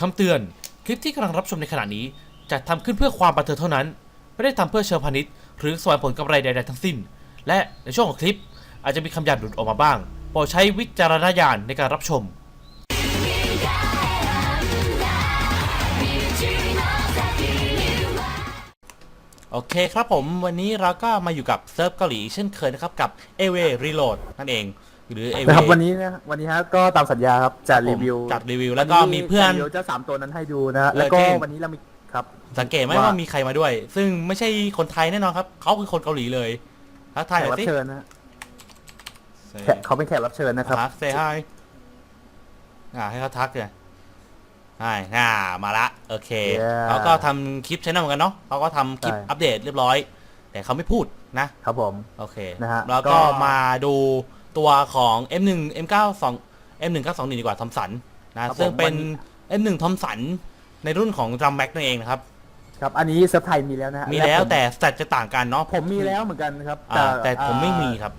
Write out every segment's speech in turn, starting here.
คำเตือน คลิปที่กำลังรับชมในขณะนี้จัดทำขึ้นเพื่อความบันเทิงเท่านั้น ไม่ได้ทำเพื่อเชิงพาณิชย์ หรือสวงผลกำไรใด ๆ ทั้งสิ้น และในช่วงของคลิปอาจจะมีคำหยาบหลุดออกมาบ้าง โปรดใช้วิจารณญาณในการรับชม โอเคครับผมวันนี้เราก็มาอยู่กับเซิร์ฟเกาหลีเช่นเคยนะครับกับ a w a Reload นั่นเอง หรือ a w a นะครับวันนี้นะวันนี้ฮะก็ตามสัญญาครับจะรีวิวจัดรีวิว แล้วก็มีเพื่อนจะรีวิวเจ้าสามตัวนั้นให้ดูนะฮะเออแล้วก็เช่นวันนี้เรามีครับ สังเกตไหมว่าว่ามีใครมาด้วย ซึ่งไม่ใช่คนไทยแน่นอนครับเขาคือคนเกาหลีเลยทักทายแขหกน่อรัยบสิเชิญนะฮะแขกเขาเป็นแขกรับเชิญนะครับทักเซฮายอ่าให้เขาทักเลยใช่อ่ามาละ โอเค Yeah เขาก็ทำคลิปใช้นำเหมือนกันเนาะเขาก็ทำคลิปใช่อัปเดตเรียบร้อย แต่เขาไม่พูดนะครับผม โอเคนะฮะแล้วก็ก็มาดู ตัวของ M1 M92 M1921 ดีกว่าทอมสันนะซึ่งเป็น M1 ทอมสันในรุ่นของดรัมแม็กนั่นเองนะครับ ครับอันนี้เซิร์ฟไทยมีแล้วนะฮะมีแล้วผมแต่สเตตจะต่างกันเนาะผมมีแล้วเหมือนกันครับอ่าแต่ผมไม่มีอ่าครับ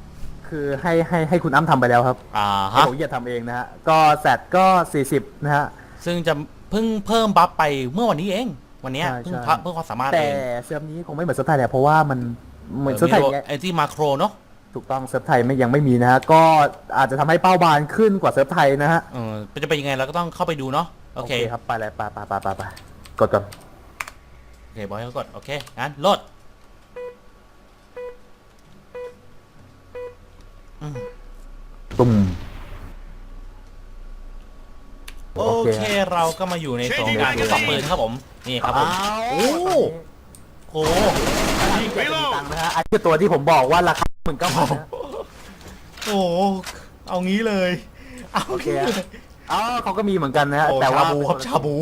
คือให้ให้ให้คุณอ้ำทำไปแล้วครับ อ่าให้ฮะผมอย่าทำเองนะฮะ ก็แซดก็ 40 นะฮะ ซึ่งจะเพิ่งเพิ่มบัฟไปเมื่อวันนี้เอง วันเนี้ยใช่เพิ่งใช่พัเพิ่งความสามารถแต่เองเซิร์ฟนี้คงไม่เหมือนเซิร์ฟไทยแหละเพราะว่ามันเหมือนเซิร์ฟไทยเนี่ยไอที่มาโครเนาะ ถูกต้องเซิร์ฟไทยไม่ยังไม่มีนะฮะก็อาจจะทำให้เป้าบานขึ้นกว่าเซิร์ฟไทยนะฮะเออจะเป็นยังไงเราก็ต้องเข้าไปดูเนาะโอเคครับไปเลยไปไปไปไปไปกดก่อนโอเคบอกให้เขากดโอเคงั้นโหลดอืมตุ่ม โอเคเราก็มาอยู่ในส่วนของการทดสอบปืนครับผมนี่ครับผมโอ้โหเจ็ดตังค์นะฮะอันนี้คือตัวที่ผมบอกว่าราคา หมื่นเก้าพันนะ โอ้โหเอางี้เลย เอาโอเคงี้ฮะเลยอ๋อเขาก็มีเหมือนกันนะฮะโอ้แต่ว่าชาบูครับชาบู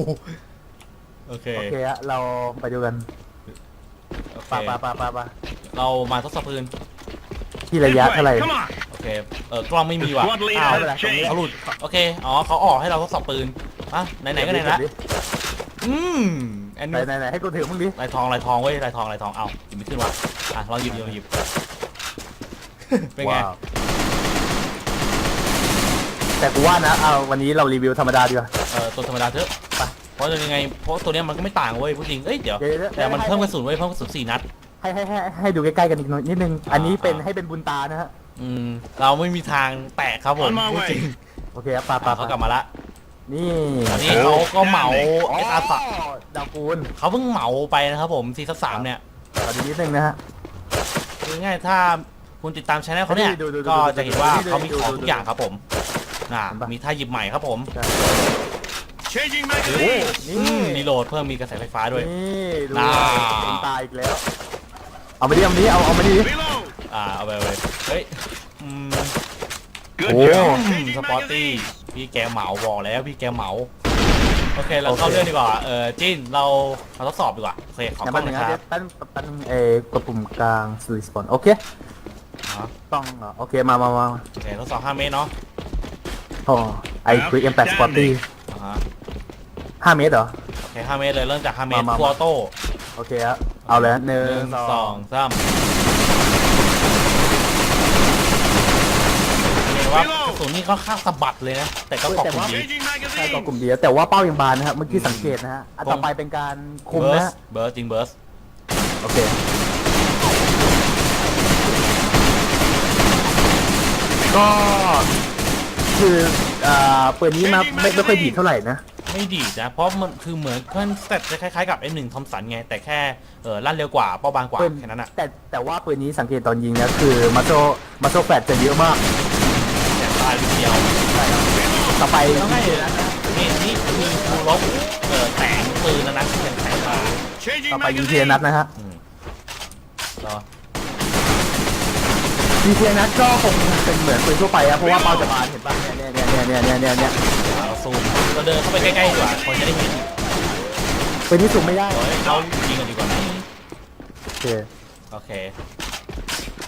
โอเคโอเคฮะเราไปดูกันโอเคไปไปไปไปไปเรามาทดสอบปืนที่ระยะเท่าไหร่ Come on. โอเคเออกล้องไม่มีว่ะ Squad leader อ้าวไม่เป็นไร change. เขาหลุดโอเคอ๋อเขาออกให้เราทดสอบปืนอะไหนๆก็ไหนละอืมอันไหนนี้ไหนไหนให้กูถือมึงดิลายทองลายทองเว้ยลายทองลายทองเอาหยิบไม่ขึ้นว่ะอะลองหยิบลองหยิบ เป็นไงว้าวแต่กูว่านะเอาวันนี้เรารีวิวธรรมดาดีกว่า เออตัวธรรมดาเถอะไปเพราะยังไงเพราะตัวเนี้ยมันก็ไม่ต่างเว้ยพูดจริงเอ้ยเดี๋ยวเดี๋ยวเดี๋ยว แต่มันเพิ่มกระสุนเว้ยเพิ่มกระสุนสี่นัด ให้ให้ให้ให้ดูใกล้ๆกันอีกหน่อยนิดนึง อันนี้เป็นอ่า ให้เป็นบุญตานะฮะ อืมเราไม่มีทางแตะครับผม On my พูดจริงโอเคครับไปไปอะไปเขากลับมาละนี่ตอนนี้เขาก็เหมาอ๋อเอสอาร์สดาวกูลเขาเพิ่งเหมาไปนะครับผมซีซั่นสามเนี่ยขอดูนิดนึงนะฮะ คือง่ายถ้า คุณติดตามช anel เขาเนี่ย ดูดูดูก็ดูจะเห็นว่าดูดูเขามีของดูดูทุกอย่างครับผมน่ะเห็นปะ มีท่าหยิบใหม่ครับผม Changing โอ้ magazine. นี่อืมรีโหลดเพิ่มมีกระแสไฟฟ้าด้วย นี่ดูน่า เป็นตาอีกแล้ว เอามาดิเอามาดิเอาเอามาดิ Reload. อ่าเอาไปเอาไปเฮ้ยอืม Good Oh. job. อืม Changing สปอร์ตี้ magazine. พี่แกเหมาบอกแล้วพี่แกเหมาโอเคเราเข้าเรื่องดีกว่าเออจินเรามาทดสอบดีกว่าโอเคของั้นกล้แป๊อบงนึนะงคนะรับแป๊บแป๊บนึงเออกดปุ่มกลางสวิสปอนโอเคอ๋อ ต้องเหรอโอเคมามามาโอเคทดสอบ5เมตรเนาะอ๋อไอควิกเอ็มแปดสปอร์ตี้อ่าฮะห้าเมตรเหรอ โอเค5เมตรเลยเริ่มจาก5เมตรมามา ทัวออโต้โอเคครับเอาเลยนะหนึ่หนึ่งงสสอองงสามเห็นว่ากระสุนนี่ก็ข้างสะบัดเลยนะ แต่ก็เกาะกลุ่มดี Changing ใช่ก็ magazine. กลุ่มเดียวแต่ว่าเป้ายังบานนะครับเมื่อกี้สังเกตนะฮะอันต่อไปเป็นการคุมเบิร์นะสฮะเบิร์สจริงเบิร์สโอเค ก็คืออ่าปืนนี้มาไม่ไม่ค่อยดีดเท่าไหร่นะ ไม่ดีดนะ เพราะมันคือเหมือนเพื่อนสเตตจะคล้ายๆกับ M1 ทอมสันไง แต่แค่เออลั่นเร็วกว่าเป้าบางกว่าปืน แค่นั้นอะแต่แต่ว่าปืนนี้สังเกตตอนยิงนะคือมาโซมาโซแฟดจะเยอะมากแต่ตายนิดเดียวต่อไปต้องให้นี่นี่คือคูลบเออแสงปืนนะนะที่แสงแสงมา Changing ต่อไปยูเทนัท magazine. นะฮะ อืมรอ ยูเทนัทก็คงเป็นเหมือนปืนทั่วไปครับเพราะว่าเป้าจะบานเห็นป่ะเนี่ยเนี่ยเนี่ยเนี่ยเนี่ยเนี่ยเนี่ยเราซูมเราเดินเข้าไปใกล้ๆดีกว่าคนจะได้เห็นปืนที่สูงไม่ได้ เฮ้ยเรายิงกันดีกว่าไหมโอเคโอเค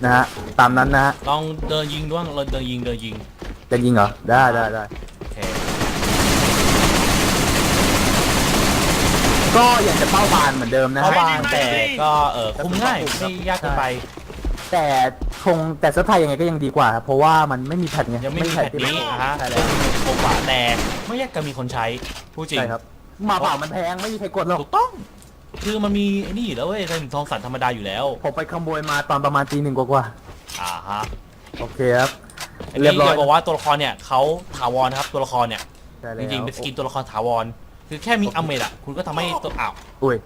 นะฮะตามนั้นนะฮะลองเดินยิงด้วยเราเดินยิงเดินยิงจะยิงเหรอได้ได้ได้โอเคก็อยากจะเป้าบานเหมือนเดิมนะเข้าฮะ บานแต่ก็เออคุมง่ายไม่ยากเกินไป แต่คงแต่เซอร์ไพรส์ยังไงก็ยังดีกว่าครับเพราะว่ามันไม่มีแพทไงยังไม่มีแพทที่นี้มันอะฮะใช่ซึ่แล้วงโกว่าแต่ไม่ยากจะมีคนใช้ผู้จริงใช่ครับหมาเปล่ามันแพงไม่มีใครกดหรอกถูกต้อง คือมันมีไอ้นี่อยู่แล้วเว้ยเป็นทองสันธรรมดาอยู่แล้วผมไปขโมยมาตอนประมาณตีหนึ่งกว่าอ่าฮะๆโอเคครับ อันเรีนี้ยบร้อย จะบอกว่าตัวละครเนี่ยเขาถาวรนะครับตัวละครเนี่ยใช่แล้จวริงๆเป็นสกินตัวละครถาวร คือแค่มีอเมดอะคุณก็ทำให้ตัวอ้าวอุ้ย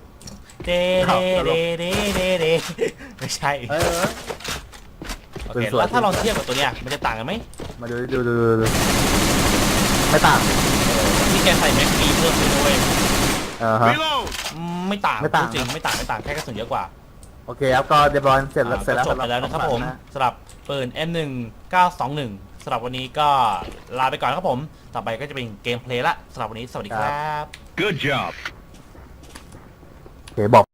เดเดเดเดเดเดไม่ใช่ เออโอ เป็นเคส่วนแล้วถ้าลองเทียบกับตัวเนี้ยมันจะต่างกันไหมมาดูดูดูดูดูไม่ต่างที่แกใส่แม็กฟีเพิ่มขึ้นด้วยเออฮะ Reload. อืมไม่ต่างไม่ต่างจริงๆไม่ต่างไม่ต่างแค่กระสุนเยอะกว่าโอเคครับก็เรียบร้อยเสร็จแล้วอ่าเสร็จแล้วก็จบไปแล้วนะครับผมสำหนะสำหรับปืน M1 921 สำหรับวันนี้ก็ลาไปก่อนนะครับผม ต่อไปก็จะเป็นเกมเพลย์ละสำหรับวันนี้สวัสดีครับ Good job. โอเคบอก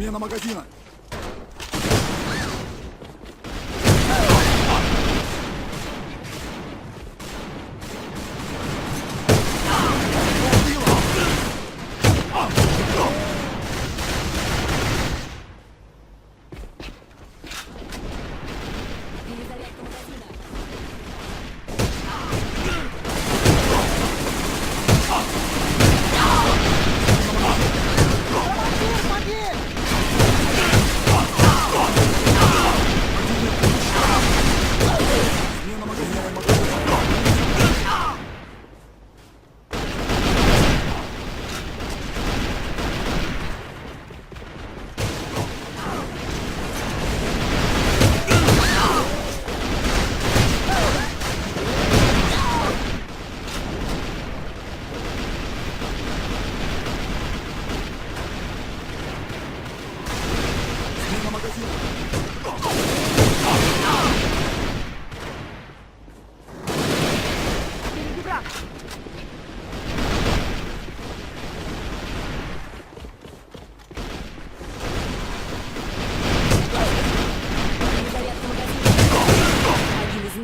Смена магазина.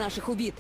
Наших убит.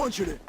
Punch it.